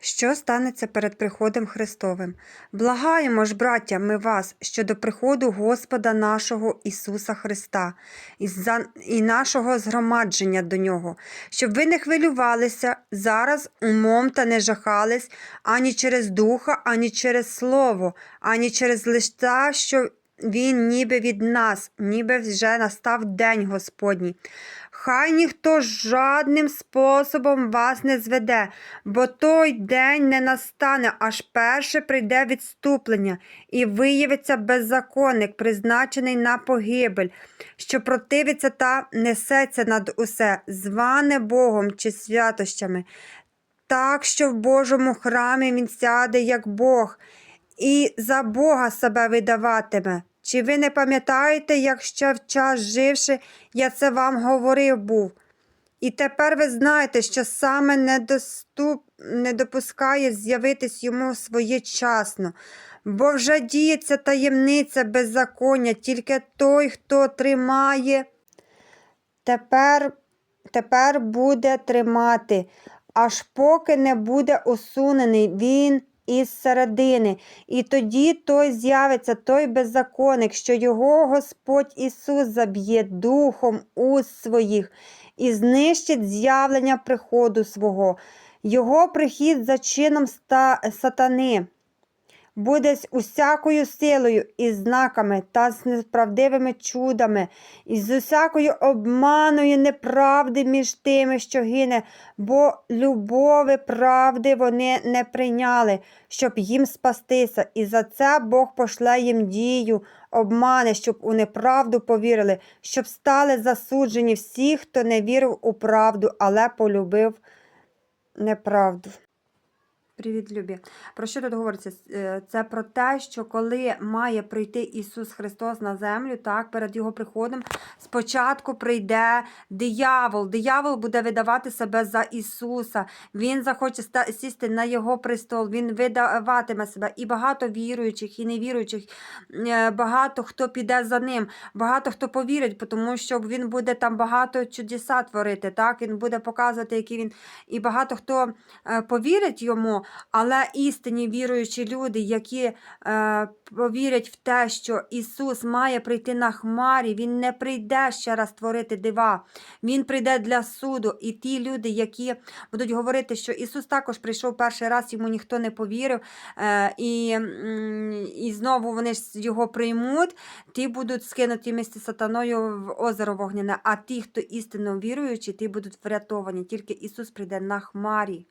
Що станеться перед приходом Христовим? Благаємо ж, браття, ми вас, що до приходу Господа нашого Ісуса Христа і нашого згромадження до Нього, щоб ви не хвилювалися зараз умом та не жахались ані через духа, ані через слово, ані через листа, що він ніби від нас, ніби вже настав день Господній. Хай ніхто жадним способом вас не зведе, бо той день не настане, аж перше прийде відступлення, і виявиться беззаконник, призначений на погибель, що противиться та несеться над усе, зване Богом чи святощами. Так, що в Божому храмі він сяде, як Бог, і за Бога себе видаватиме. Чи ви не пам'ятаєте, як ще в час живши, я це вам говорив був? І тепер ви знаєте, що саме недоступ... не допускає з'явитись йому своєчасно, бо вже діється таємниця беззаконня, тільки той, хто тримає, тепер, тепер буде тримати, аж поки не буде усунений він із середини, і тоді той з'явиться той беззаконник, що його Господь Ісус заб'є духом уст своїх і знищить з'явлення приходу свого. Його прихід за чином ста... сатани буде з усякою силою і знаками та з несправдивими чудами, і з усякою обманою неправди між тими, що гине, бо любови правди вони не прийняли, щоб їм спастися, і за це Бог пошле їм дію, обмани, щоб у неправду повірили, щоб стали засуджені всі, хто не вірив у правду, але полюбив неправду. Привіт, любі. Про що тут говориться? Е, Це про те, що коли має прийти Ісус Христос на землю, так, перед Його приходом, спочатку прийде диявол. Диявол буде видавати себе за Ісуса. Він захоче сісти на Його престол, Він видаватиме себе. І багато віруючих, і невіруючих, е, багато хто піде за ним, багато хто повірить, тому що він буде там багато чудеса творити. Так? Він буде показувати, який він. І багато хто е, повірить йому. Але істинні віруючі люди, які е, повірять в те, що Ісус має прийти на хмарі, Він не прийде ще раз творити дива. Він прийде для суду. І ті люди, які будуть говорити, що Ісус також прийшов перший раз, йому ніхто не повірив, е, і, і знову вони ж його приймуть, ті будуть скинуті місці сатаною в озеро вогняне. А ті, хто істинно віруючі, ті будуть врятовані. Тільки Ісус прийде на хмарі.